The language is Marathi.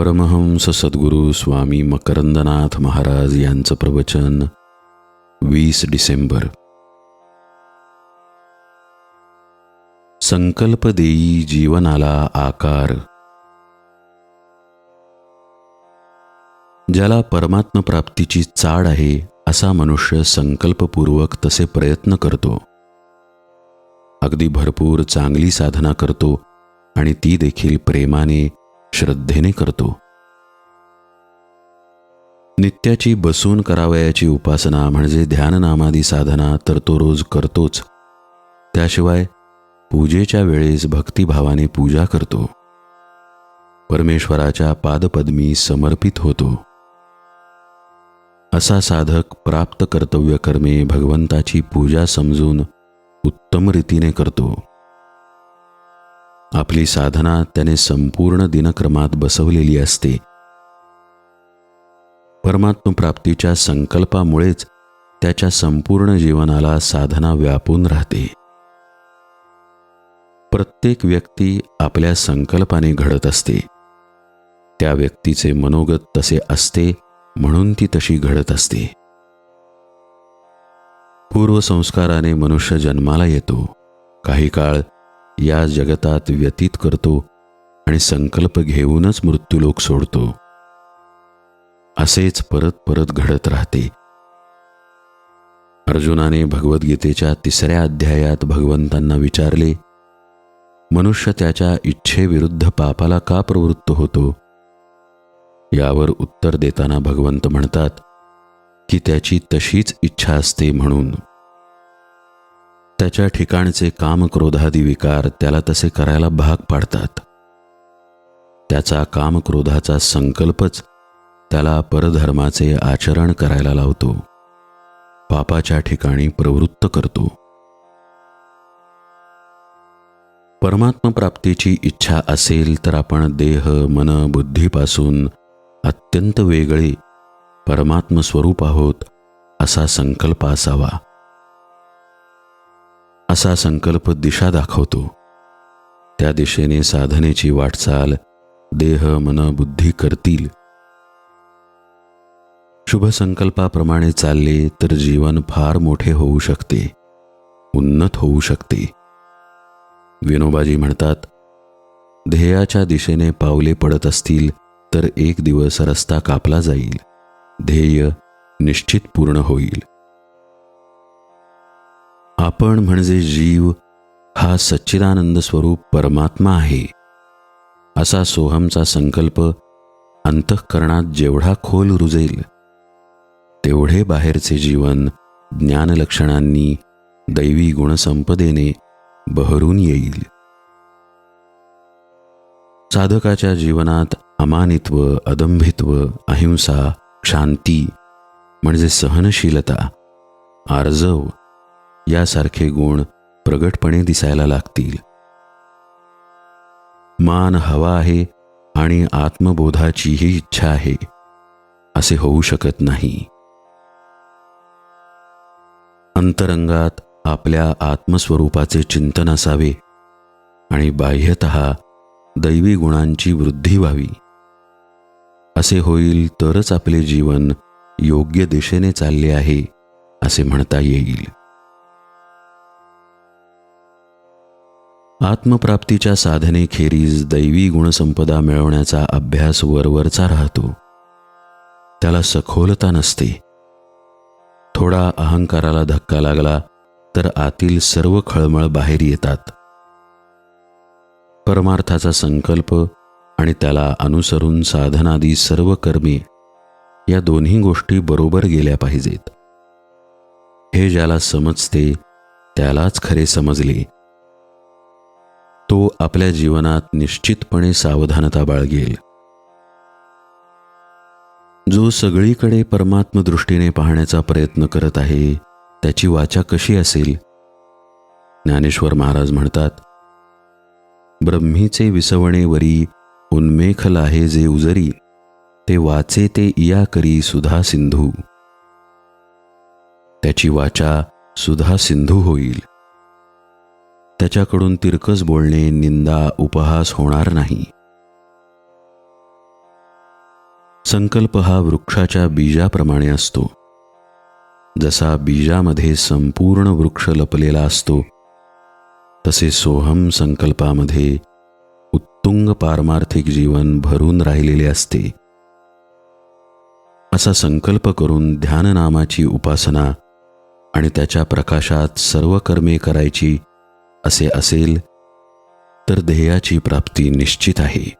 परमहंस सद्गुरू स्वामी मकरंदनाथ महाराज यांचं प्रवचन वीस डिसेंबर. संकल्प देई जीवनाला आकार. ज्याला परमात्म प्राप्तीची चाड आहे असा मनुष्य संकल्पपूर्वक तसे प्रयत्न करतो. अगदी भरपूर चांगली साधना करतो आणि ती देखील प्रेमाने श्रद्धेने करतो. नित्याची बसून करावयाची उपासना म्हणजे ध्याननामादी साधना तर तो रोज करतोच. त्याशिवाय पूजेच्या वेळेस भक्तिभावाने पूजा करतो. परमेश्वराच्या पादपद्मी समर्पित होतो. असा साधक प्राप्त कर्तव्य कर्मे भगवंताची पूजा समजून उत्तम रीतीने करतो. आपली साधना त्याने संपूर्ण दिनक्रमात बसवलेली असते. परमात्म प्राप्तीच्या संकल्पामुळेच त्याच्या संपूर्ण जीवनाला साधना व्यापून राहते. प्रत्येक व्यक्ती आपल्या संकल्पाने घडत असते. त्या व्यक्तीचे मनोगत तसे असते म्हणून ती तशी घडत असते. पूर्वसंस्काराने मनुष्य जन्माला येतो. काही काळ या जगतात व्यतीत करतो आणि संकल्प घेऊनच मृत्यूलोक सोडतो. असेच परत परत घडत राहते. अर्जुनाने भगवद्गीतेच्या तिसऱ्या अध्यायात भगवंतांना विचारले मनुष्य त्याच्या इच्छेविरुद्ध पापाला का प्रवृत्त होतो? यावर उत्तर देताना भगवंत म्हणतात की त्याची तशीच इच्छा असते म्हणून. त्याच्या ठिकाणचे कामक्रोधादी विकार त्याला तसे करायला भाग पाडतात. त्याचा कामक्रोधाचा संकल्पच त्याला परधर्माचे आचरण करायला लावतो. पापाच्या ठिकाणी प्रवृत्त करतो. परमात्म प्राप्तीची इच्छा असेल तर आपण देह मन बुद्धीपासून अत्यंत वेगळे परमात्म स्वरूप आहोत असा संकल्प असावा. असा संकल्प दिशा दाखवतो. त्या दिशेने साधनेची वाटचाल देह मन बुद्धी करतील. शुभ संकल्पाप्रमाणे चालले तर जीवन फार मोठे होऊ शकते. उन्नत होऊ शकते. विनोबाजी म्हणतात ध्येयाच्या दिशेने पावले पडत असतील तर एक दिवस रस्ता कापला जाईल. ध्येय निश्चित पूर्ण होईल. आपण म्हणजे जीव हा सच्चिदानंद स्वरूप परमात्मा आहे. असा सोहमचा संकल्प अंतःकरणात जेवढा खोल रुजेल तेवढे बाहेरचे जीवन ज्ञानलक्षणांनी दैवी गुणसंपदेने बहरून येईल. साधकाच्या जीवनात अमानित्व अदंभित्व अहिंसा शांती म्हणजे सहनशीलता आर्जव यासारखे गुण प्रगटपणे दिसायला लागतील. मान हवा आहे आणि आत्मबोधाचीही इच्छा आहे असे होऊ शकत नाही. अंतरंगात आपल्या आत्मस्वरूपाचे चिंतन असावे आणि बाह्यत दैवी गुणांची वृद्धी व्हावी. असे होईल तरच आपले जीवन योग्य दिशेने चालले आहे असे म्हणता येईल. आत्मप्राप्तीच्या साधनेखेरीज दैवी गुणसंपदा मिळवण्याचा अभ्यास वरवरचा राहतो. त्याला सखोलता नसते. थोडा अहंकाराला धक्का लागला तर आतील सर्व खळमळ बाहेर येतात. परमार्थाचा संकल्प आणि त्याला अनुसरून साधनादी सर्व कर्मे या दोन्ही गोष्टी बरोबर गेल्या पाहिजेत. हे ज्याला समजते त्यालाच खरे समजले. तो आपल्या जीवनात निश्चितपणे सावधानता बाळगेल. जो सगळीकडे परमात्मदृष्टीने पाहण्याचा प्रयत्न करत आहे त्याची वाचा कशी असेल? ज्ञानेश्वर महाराज म्हणतात ब्रह्मीचे विसवणेवरी उन्मेखल आहे जे उजरी ते वाचे ते इया करी सुधा सिंधू. त्याची वाचा सुधा सिंधू होईल. त्याच्याकडून तिरकस बोलणे निंदा उपहास होणार नाही. संकल्प हा वृक्षाच्या बीजाप्रमाणे असतो. जसा बीजामध्ये संपूर्ण वृक्ष लपलेला असतो तसे सोहम संकल्पामध्ये उत्तुंग पारमार्थिक जीवन भरून राहिलेले असते. असा संकल्प करून ध्याननामाची उपासना आणि त्याच्या प्रकाशात सर्व कर्मे करायची असे असेल तर ध्येयाची प्राप्ती निश्चित आहे.